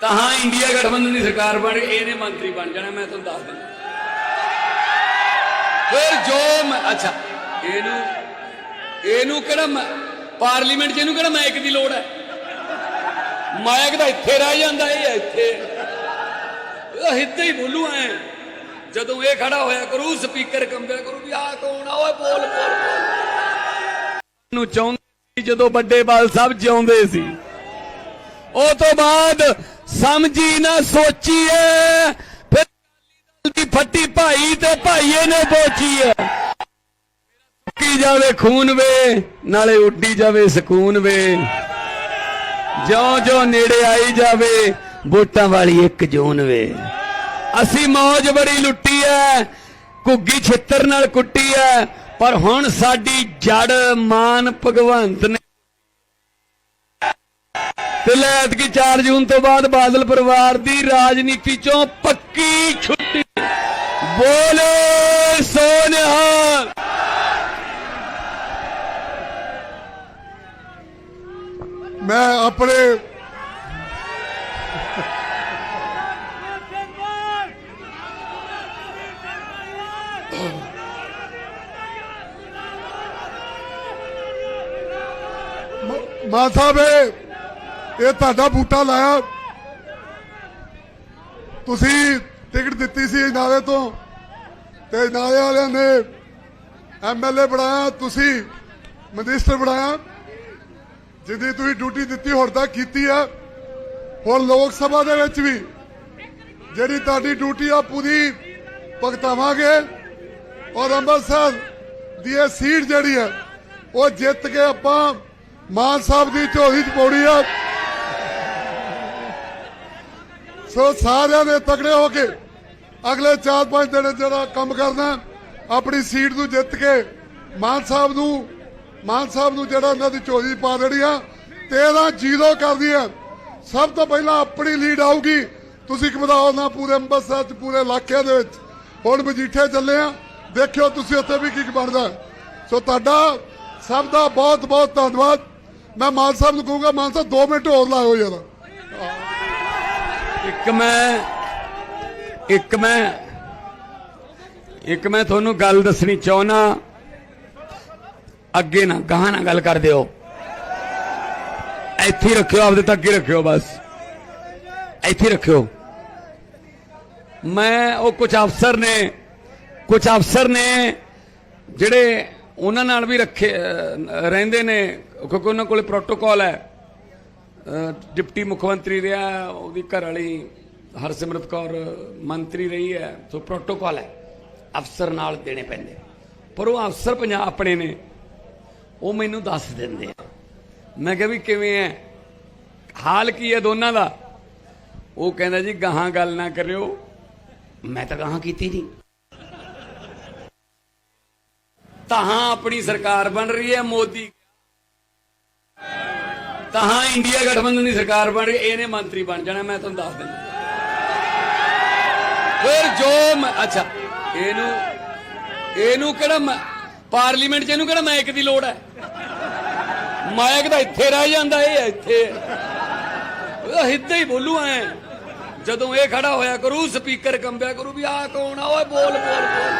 ਤਾਂ ਹਾਂ, ਇੰਡੀਆ ਗਠਬੰਧਨ ਦੀ ਸਰਕਾਰ ਬਣ ਗਈ ਇਹਨੇ ਮੰਤਰੀ ਬਣ ਜਾਣਾ, ਮੈਂ ਤੁਹਾਨੂੰ ਦੱਸ ਦਿੰਦਾ। ਫਿਰ ਜੋ ਮੈਂ- ਅੱਛਾ, ਇਹਨੂੰ ਇਹਨੂੰ ਕਿਹੜਾ ਪਾਰਲੀਮੈਂਟ 'ਚ ਇਹਨੂੰ ਕਿਹੜਾ ਮਾਈਕ ਦੀ ਲੋੜ ਹੈ? ਮਾਈਕ ਤਾਂ ਇੱਥੇ ਰਹਿ ਜਾਂਦਾ, ਇਹ ਇੱਥੇ। ਇਹ ਹਿੱਤੇ ਹੀ ਬੋਲੂ ਐ। ਜਦੋਂ ਇਹ ਖੜਾ ਹੋਇਆ ਕਰੂ, ਸਪੀਕਰ ਕੰਬਿਆ ਕਰੂ ਵੀ ਆ ਕੌਣ ਆ? ਓਏ ਬੋਲ ਬੋਲ ਨੂੰ ਚਾਹੁੰਦੇ ਜਦੋਂ ਵੱਡੇ ਬਾਲ ਸਾਹਿਬ ਜਿਉਂਦੇ ਸੀ। ਉਹ ਤੋਂ ਬਾਅਦ ਸਮਝੀ ਨਾ ਸੋਚੀਏ, ਫਿਰ ਅਕਾਲੀ ਦੀ ਫੱਟੀ ਭਾਈ ਤੇ ਭਾਈਏ ਨੇ ਬੋਚੀਏ। ਕੀ ਜਾਵੇ ਖੂਨ ਵੇ, ਨਾਲੇ ਉੱਡੀ ਜਾਵੇ ਸਕੂਨ ਵੇ। ਜਿਉਂ ਜਿਉਂ ਨੇੜੇ ਆਈ ਜਾਵੇ, ਵੋਟਾਂ ਵਾਲੀ ਇੱਕ ਜੂਨ ਵੇ। ਅਸੀਂ ਮੌਜ ਬੜੀ ਲੁੱਟੀ ਐ, ਘੁੱਗੀ ਛਿੱਤਰ ਨਾਲ ਕੁੱਟੀ ਐ, ਪਰ ਹੁਣ ਸਾਡੀ ਜੜ ਮਾਨ ਭਗਵੰਤ ਨੇ ਤੇ ਲੈ ਐਤਕੀ 4 ਜੂਨ ਤੋਂ ਬਾਅਦ ਬਾਦਲ ਪਰਿਵਾਰ ਦੀ ਰਾਜਨੀਤੀ ਚੋਂ ਪੱਕੀ ਛੁੱਟੀ। ਬੋਲੇ ਸੋਨਿਹਾਲ। ਮੈਂ ਆਪਣੇ ਮਾਤਾ ਬੇ ਇਹ ਤੁਹਾਡਾ ਬੂਟਾ ਲਾਇਆ। ਤੁਸੀਂ ਟਿਕਟ ਦਿੱਤੀ ਸੀ ਨਾਲੇ ਤੋਂ ਤੇ ਨਾਲੇ ਵਾਲਿਆਂ ਨੇ ਐਮਐਲਏ ਬਣਾਇਆ, ਤੁਸੀਂ ਮਨਿਸਟਰ ਬਣਾਇਆ। ਜਿਹਦੀ ਤੁਸੀਂ ਡਿਊਟੀ ਦਿੱਤੀ, ਹੁਣ ਤੱਕ ਕੀਤੀ ਆ। ਹੁਣ ਲੋਕ ਸਭਾ ਦੇ ਵਿੱਚ ਵੀ ਜਿਹੜੀ ਤੁਹਾਡੀ ਡਿਊਟੀ ਆ, ਪੂਰੀ ਭਗਤਾਵਾਂਗੇ। ਔਰ ਅੰਮ੍ਰਿਤਸਰ ਦੀ ਇਹ ਸੀਟ ਜਿਹੜੀ ਆ, ਉਹ ਜਿੱਤ ਕੇ ਆਪਾਂ ਮਾਨ ਸਾਹਿਬ ਦੀ ਝੋਲੀ ਚ ਪਾਉਣੀ ਆ। ਸੋ ਸਾਰਿਆਂ ਨੇ ਤਕੜੇ ਹੋ ਕੇ ਅਗਲੇ 4-5 ਦਿਨ ਜਿਹੜਾ ਕੰਮ ਕਰਨਾ, ਆਪਣੀ ਸੀਟ ਨੂੰ ਜਿੱਤ ਕੇ ਮਾਨ ਸਾਹਿਬ ਨੂੰ, ਮਾਨ ਸਾਹਿਬ ਨੂੰ ਜਿਹੜਾ ਉਹਨਾਂ ਦੀ ਚੋਰੀ ਪਾ ਦੇਣੀ ਆ 13 ਜ਼ੀਰੋ ਕਰਦੀ ਆ ਸਭ ਤੋਂ ਪਹਿਲਾਂ ਆਪਣੀ ਲੀਡ ਆਊਗੀ। ਤੁਸੀਂ ਘਬਰਾਓ ਨਾ, ਪੂਰੇ ਅੰਮ੍ਰਿਤਸਰ ਚ, ਪੂਰੇ ਇਲਾਕੇ ਦੇ ਵਿੱਚ। ਹੁਣ ਮਜੀਠੇ ਚੱਲੇ ਆ। ਦੇਖਿਓ ਤੁਸੀਂ ਉੱਥੇ ਵੀ ਕੀ ਬਣਦਾ। ਸੋ ਤੁਹਾਡਾ ਸਭ ਦਾ ਬਹੁਤ ਬਹੁਤ ਧੰਨਵਾਦ। ਮੈਂ ਮਾਨ ਸਾਹਿਬ ਨੂੰ ਕਹੂੰਗਾ, ਮਾਨ ਸਾਹਿਬ 2 ਮਿੰਟ ਹੋਰ ਲਾਇਓ ਯਾਰ। ਇੱਕ ਮੈਂ ਇੱਕ ਮੈਂ ਇੱਕ ਮੈਂ ਤੁਹਾਨੂੰ ਗੱਲ ਦੱਸਣੀ ਚਾਹਣਾ ਅੱਗੇ ਨਾ, ਗਾਹਾਂ ਨਾ ਗੱਲ ਕਰ ਦਿਓ। ਇੱਥੇ ਰੱਖਿਓ, ਆਪਦੇ ਤੱਕ ਹੀ ਰੱਖਿਓ ਬਸ। ਇੱਥੇ ਰੱਖਿਓ। ਮੈਂ, ਉਹ ਕੁਝ ਅਫਸਰ ਨੇ ਕੁਝ ਅਫਸਰ ਨੇ ਜਿਹੜੇ ਉਹਨਾਂ ਨਾਲ ਵੀ ਰੱਖੇ ਰਹਿੰਦੇ ਨੇ, ਕਿਉਂਕਿ ਉਹਨਾਂ ਕੋਲੇ ਪ੍ਰੋਟੋਕਾਲ ਹੈ। ਡਿਪਟੀ ਮੁੱਖ ਮੰਤਰੀ ਰਿਹਾ, ਉਹਦੀ ਘਰ ਵਾਲੀ ਹਰਸਿਮਰਤ ਕੌਰ ਮੰਤਰੀ ਰਹੀ ਹੈ, ਸੋ ਪ੍ਰੋਟੋਕਾਲ ਹੈ, ਅਫਸਰ ਨਾਲ ਦੇਣੇ ਪੈਂਦੇ। ਪਰ ਉਹ ਅਫਸਰ ਪੰਜਾਬ ਆਪਣੇ ਨੇ, ਉਹ ਮੈਨੂੰ ਦੱਸ ਦਿੰਦੇ ਆ। ਮੈਂ ਕਿਹਾ ਵੀ ਕਿਵੇਂ ਹੈ? ਹਾਲ ਕੀ ਹੈ ਦੋਨਾਂ ਦਾ? ਉਹ ਕਹਿੰਦਾ ਜੀ, ਗਾਹਾਂ ਗੱਲ ਨਾ ਕਰਿਓ। ਮੈਂ ਤਾਂ ਗਾਹਾਂ ਕੀਤੀ ਨਹੀਂ। ਤਾਂ ਆਪਣੀ ਸਰਕਾਰ ਬਣ ਰਹੀ ਹੈ, ਮੋਦੀ ਤਾਂ ਹਾਂ, ਇੰਡੀਆ ਗਠਬੰਧਨ ਦੀ ਸਰਕਾਰ ਬਣ ਗਈ ਇਹਨੇ ਮੰਤਰੀ ਬਣ ਜਾਣਾ, ਮੈਂ ਤੁਹਾਨੂੰ ਦੱਸ ਦਿੰਦਾ। ਫਿਰ ਜੋ ਅੱਛਾ, ਇਹਨੂੰ ਇਹਨੂੰ ਕਿਹੜਾ ਪਾਰਲੀਮੈਂਟ 'ਚ ਇਹਨੂੰ ਕਿਹੜਾ ਮਾਇਕ ਦੀ ਲੋੜ ਹੈ? ਮਾਇਕ ਤਾਂ ਇੱਥੇ ਰਹਿ ਜਾਂਦਾ, ਇਹ ਇੱਥੇ। ਇਹ ਹਿੱਤੇ ਹੀ ਬੋਲੂ ਐ। ਜਦੋਂ ਇਹ ਖੜਾ ਹੋਇਆ ਕਰੂ ਸਪੀਕਰ ਕੰਬਿਆ ਕਰੂ ਵੀ ਆ ਕੌਣ ਆ? ਓਏ ਬੋਲ ਬੋਲ ਬੋਲ।